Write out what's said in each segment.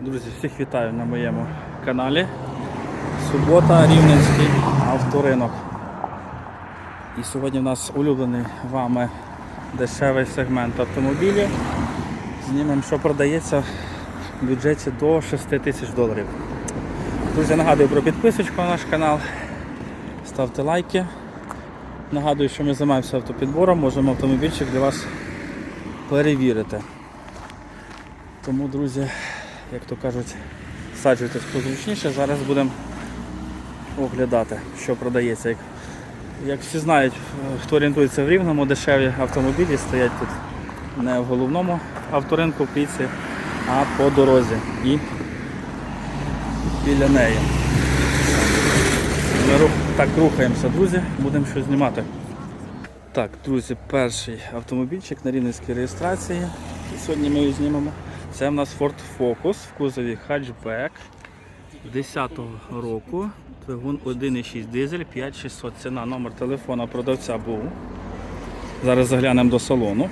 Друзі, всіх вітаю на моєму каналі. Субота, Рівненський авторинок. І сьогодні в нас улюблений вами дешевий сегмент автомобілів. Знімемо, що продається в бюджеті до 6 тисяч доларів. Друзі, нагадую про підписочку на наш канал. Ставте лайки. Нагадую, що ми займаємося автопідбором, можемо автомобільчик для вас перевірити. Тому, друзі, як то кажуть, саджуйтесь позручніше. Зараз будемо оглядати, що продається. Як, як всі знають, е, хто орієнтується в рівному, дешеві автомобілі стоять тут не в головному авторинку в Піці, а по дорозі і біля неї. Ми так рухаємося, друзі, будемо щось знімати. Так, друзі, перший автомобільчик на рівненській реєстрації. Сьогодні ми його знімемо. Це в нас Ford Focus в кузові хатчбек 10-го року. Двигун 1,6 дизель 5600. Ціна, номер телефона продавця був. Зараз заглянемо до салону.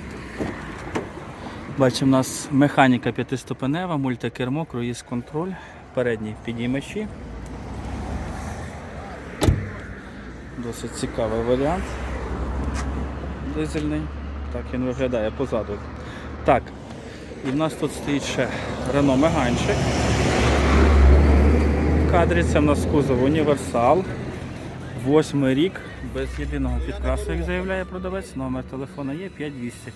Бачимо, у нас механіка п'ятиступенева, мультикермо, круїз контроль, передні підіймачі. Досить цікавий варіант. Дизельний. Так він виглядає позаду. Так, і в нас тут стоїть ще Renault Меганчик. Це в нас кузов універсал. Восьмий рік, без єдиного підкрасу, як заявляє продавець, номер телефона є 5200.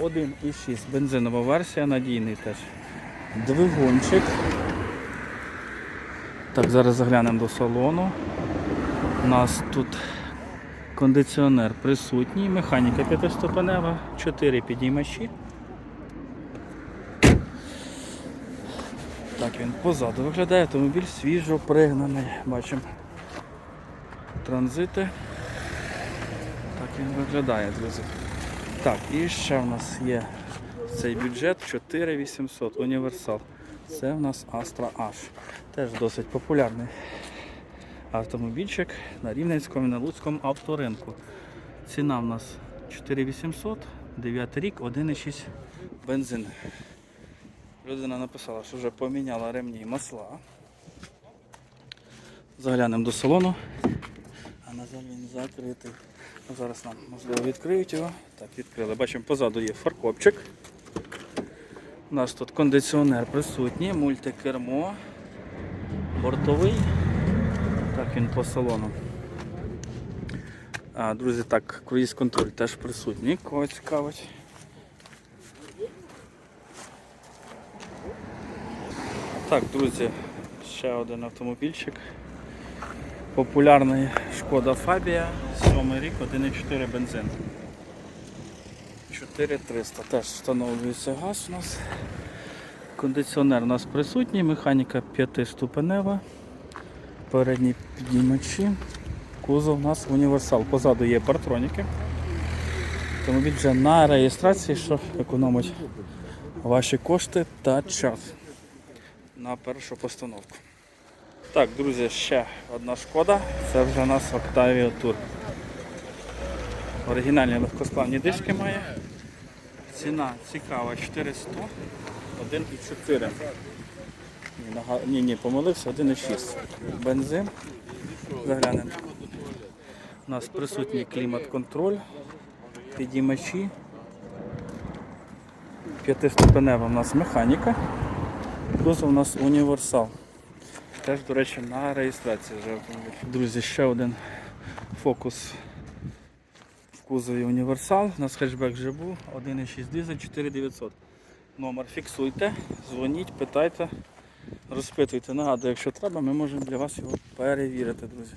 1,6 бензинова версія, надійний теж. Двигунчик. Так, зараз заглянемо до салону. У нас тут кондиціонер присутній, механіка п'ятиступенева, 4 підіймачі. Так він позаду виглядає, автомобіль свіжо пригнаний. Бачимо транзити. Так він виглядає, друзі. Так, і ще в нас є цей бюджет 4800 універсал. Це в нас Astra H. Теж досить популярний автомобільчик на Рівненському і на Луцькому авторинку. Ціна в нас 4800, 9 рік, 1,6 бензин. Людина написала, що вже поміняла ремні і масла. Заглянемо до салону. А на жаль, він закритий. Ну, Зараз нам можливо відкриють його. Так, відкрили. Бачимо, позаду є фаркопчик. У нас тут кондиціонер присутній, мультикермо, бортовий. Так він по салону. А, друзі, так, круїз контроль теж присутній. Кого цікавить. Так, друзі, ще один автомобільчик. Популярний Шкода Фабія, 7 рік, 1,4 бензин. 4300 теж встановлюється газ у нас. Кондиціонер у нас присутній, механіка 5-ступенева, передні підіймачі, кузов у нас універсал. Позаду є партроніки. Автомобіль вже на реєстрації, що економить ваші кошти та час на першу постановку. Так, друзі, ще одна шкода. Це вже у нас Octavia Tour. Оригінальні легкосплавні дишки має. Ціна цікава 400, 1,4. Ні, Ні, ні, помилився, 1,6. Бензин. Заглянемо. У нас присутній клімат-контроль, підіймачі. П'ятиступенева у нас механіка. Кузов у нас універсал. Теж, до речі, на реєстрації вже автомобіль. Друзі, ще один фокус в кузові універсал. У нас хетчбек вже був, 1,6 дизель, 4900. Номер фіксуйте, дзвоніть, питайте, розпитуйте. Нагадую, якщо треба, ми можемо для вас його перевірити, друзі.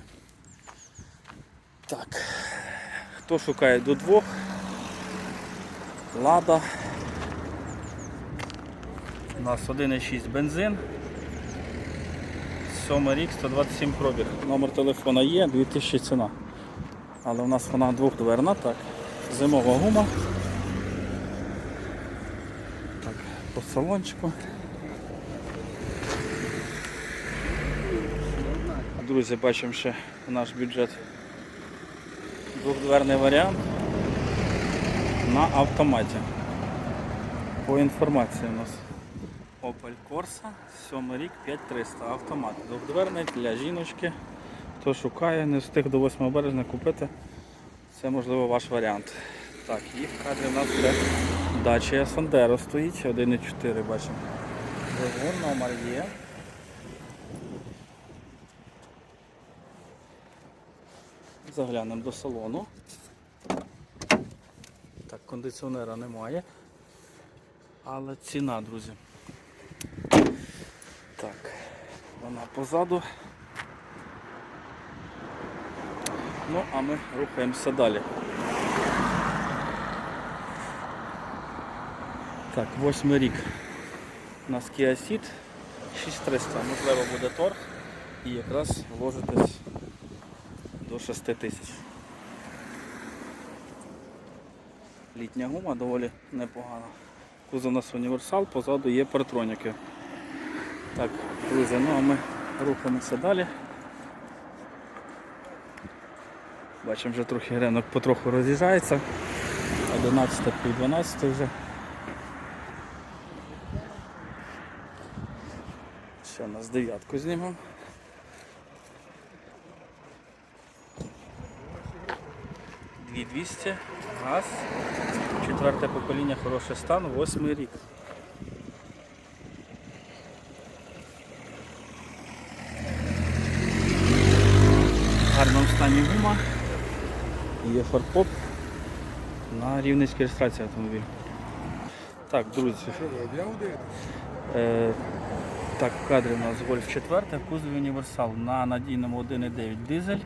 Так. Хто шукає до двох? Лада. У нас 1,6 бензин. 7 рік, 127 пробіг. Номер телефона є, 2000 ціна. Але у нас вона двохдверна, так. Зимова гума. Так, по салончику. Друзі, бачимо ще наш бюджет. Двохдверний варіант на автоматі. По інформації у нас Opel Corsa, 7 рік, 5300, автомат. Двохдверний для жіночки. Хто шукає, не встиг до 8 березня купити. Це можливо ваш варіант. Так, і в кадрі у нас вже Dacia Sandero стоїть, 1.4 бачимо. Двигун, номер є. Заглянемо до салону. Так, кондиціонера немає. Але ціна, друзі. Так, вона позаду. Ну, а ми рухаємося далі. Так, восьмий рік. У нас Kia Ceed 6300, можливо буде торг і якраз вложитись до 6 тисяч. Літня гума доволі непогана. Кузов у нас універсал, позаду є партроніки. Так, друзі, ну а ми рухаємося далі. Бачимо, вже трохи ринок потроху роз'їжджається. 11 пів 12 вже. Ще у нас дев'ятку знімемо. Дві 200, газ, четверте покоління, хороший стан, восьмий рік. В гарному стані гума. Є фаркоп на рівненській реєстрації автомобіля. Так, друзі. Е, так, в кадрі у нас Golf 4, кузов універсал на надійному 1.9 дизель.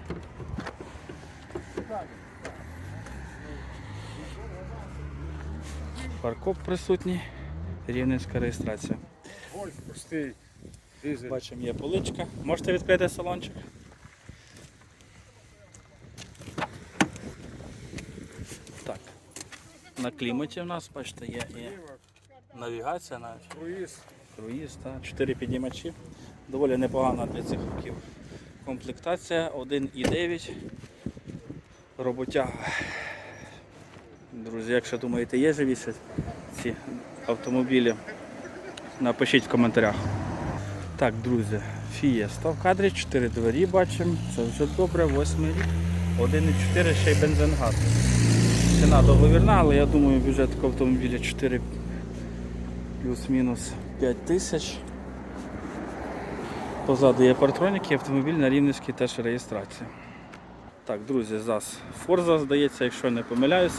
Фаркоп присутній, рівненська реєстрація. Гольф простий. Бачимо, є поличка. Можете відкрити салончик? На кліматі у нас, бачите, є і навігація навіть. Круїз. Круїз, та 4 підіймачі. Доволі непогана для цих років. Комплектація 1,9. Роботяга. Друзі, якщо думаєте, є живіше ці автомобілі, напишіть в коментарях. Так, друзі, Фієста в кадрі, 4 двері бачимо. Це вже добре, 8 рік. 1,4 ще й бензин-газ. Ціна договірна, але я думаю, бюджет такого автомобіля 4 плюс-мінус 5 тисяч. Позаду є партроніки, автомобіль на Рівненській теж реєстрація. Так, друзі, ЗАЗ Форза, здається, якщо не помиляюсь.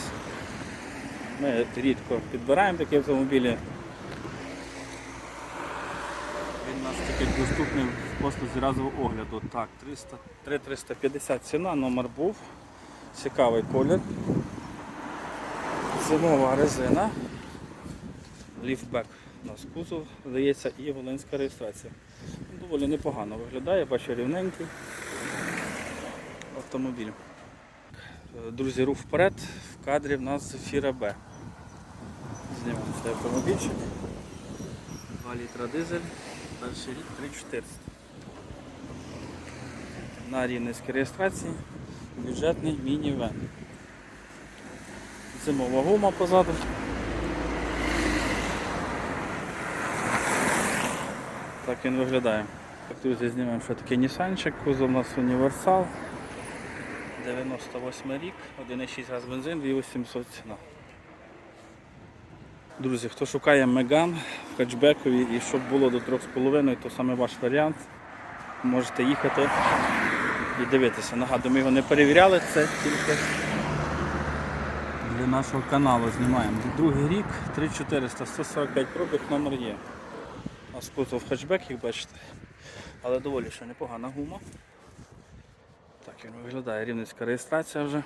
Ми рідко підбираємо такі автомобілі. Він у нас тільки доступний послузі разового огляду. Так, 300, 3350 ціна, номер був. Цікавий колір. Зимова резина. Ліфтбек у нас кузов, здається, і волинська реєстрація. Доволі непогано виглядає, бачу рівненький автомобіль. Друзі, рух вперед, в кадрі в нас Зефіра Б. Знімемо цей автомобільчик. 2 літра дизель, перший рік 3400. На рівненській реєстрації бюджетний мінівен. Зимова гума позаду. Так він виглядає. Друзі, знімемо, що таке Нісанчик, кузов у нас універсал. 98 рік, 1,6 газ бензин, 2800 ціна. Друзі, хто шукає Меган в хетчбекові і щоб було до 3,5, то саме ваш варіант. Можете їхати і дивитися. Нагадую, ми його не перевіряли, це тільки для нашого каналу знімаємо. Другий рік, 3400, 145 пробіг, номер є. У нас кузов хетчбек, як бачите. Але доволі ще непогана гума. Так він виглядає, рівницька реєстрація вже.